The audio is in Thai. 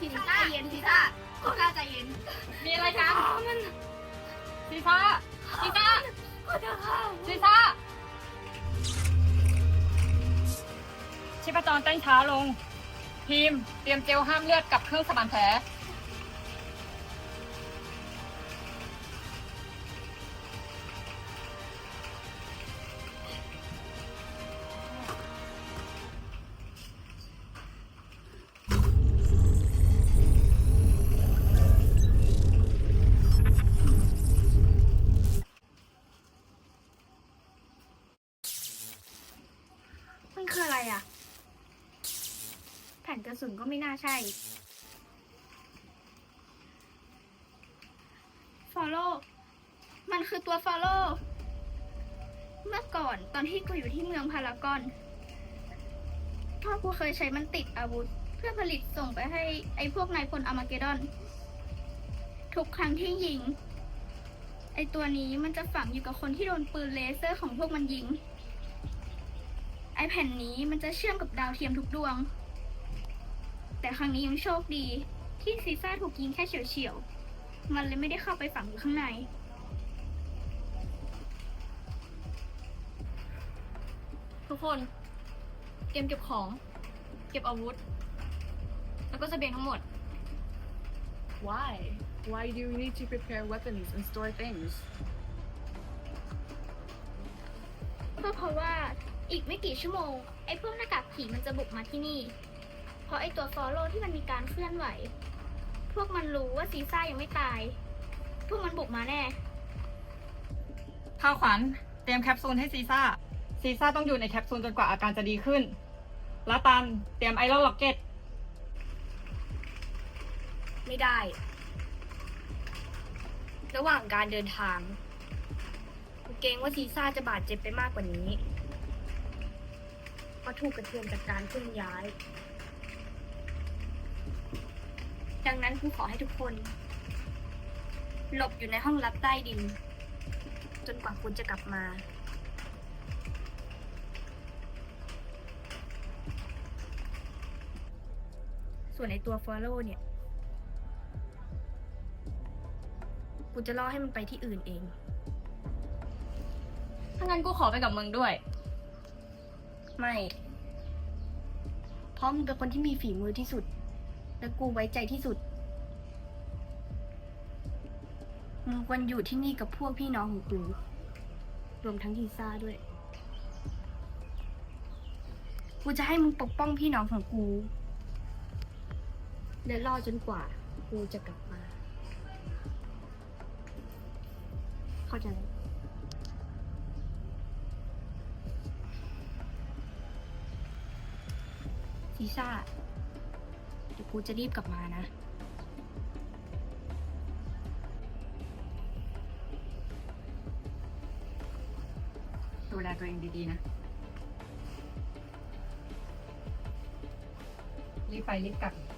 ซ่าลิซ่าลิซ่าใจเย็นลิซ่าลิซ่าใจเย็นมีอะไรกันมันลิซ่าลิซ่าลิซ่าชีพจรเต้นช้าลงทีมเตรียมเจลห้ามเลือดกับเครื่องสมานแผล ไรอะ แผ่นกระสุนก็ไม่น่าใช่ follow มันคือตัว follow เมื่อก่อนตอนที่กูอยู่ที่เมืองพารากอนพ่อกูเคยใช้มันติดอาวุธ เพื่อผลิตส่งไปให้ไอ้พวกนายพลอามาเกดอน ทุกครั้งที่ยิง ไอ้ตัวนี้มันจะฝังอยู่กับคนที่โดนปืนเลเซอร์ของพวกมันยิง ไอแผ่นนี้มันจะเชื่อมกับดาวเทียมทุกดวง แต่ครั้งนี้ยังโชคดี ที่ซีซ่าถูกยิงแค่เฉียวๆ มันเลยไม่ได้เข้าไปฝังอยู่ข้างใน ทุกคนเตรียมเก็บของ เก็บอาวุธ แล้วก็เสบียงทั้งหมด Why? Why do you need to prepare weapons and store things? ก็เพราะว่า อีกไม่กี่ชั่วโมง ไอ้พวกหน้ากากผีมันจะบุกมาที่นี่ เพราะไอ้ตัวฟอลโล่ที่มันมีการเคลื่อนไหว พวกมันรู้ว่าซีซ่ายังไม่ตาย พวกมันบุกมาแน่ ข้าวขวัญเตรียมแคปซูลให้ซีซ่า ซีซ่าต้องอยู่ในแคปซูลจนกว่าอาการจะดีขึ้นลาตันเตรียมไอรอนล็อกเก็ต ไม่ได้ ระหว่างการเดินทางกูเกรงว่าซีซ่าจะบาดเจ็บไปมากกว่านี้ เพราะถูกกระเทือนจากการเคลื่อนย้าย ดังนั้นกูขอให้ทุกคน หลบอยู่ในห้องลับใต้ดิน จนกว่าคุณจะกลับมาส่วนในตัวฟอลโล่เนี่ย กูจะล่อให้มันไปที่อื่นเอง ถ้างั้นกูขอไปกับมึงด้วย ไม่ เพราะมึงเป็นคนที่มีฝีมือที่สุด และกูไว้ใจที่สุด มึงควรอยู่ที่นี่กับพวกพี่น้องของกูรวมทั้งทีซ่าด้วย กูจะให้มึงปกป้องพี่น้องของกูและรอจนกว่า กูจะกลับมา เข้าใจ ซีซ่า เดี๋ยวกูจะรีบกลับมานะ ดูแลตัวเองดีๆนะ รีบไปรีบกลับและกูจะรีบกลับ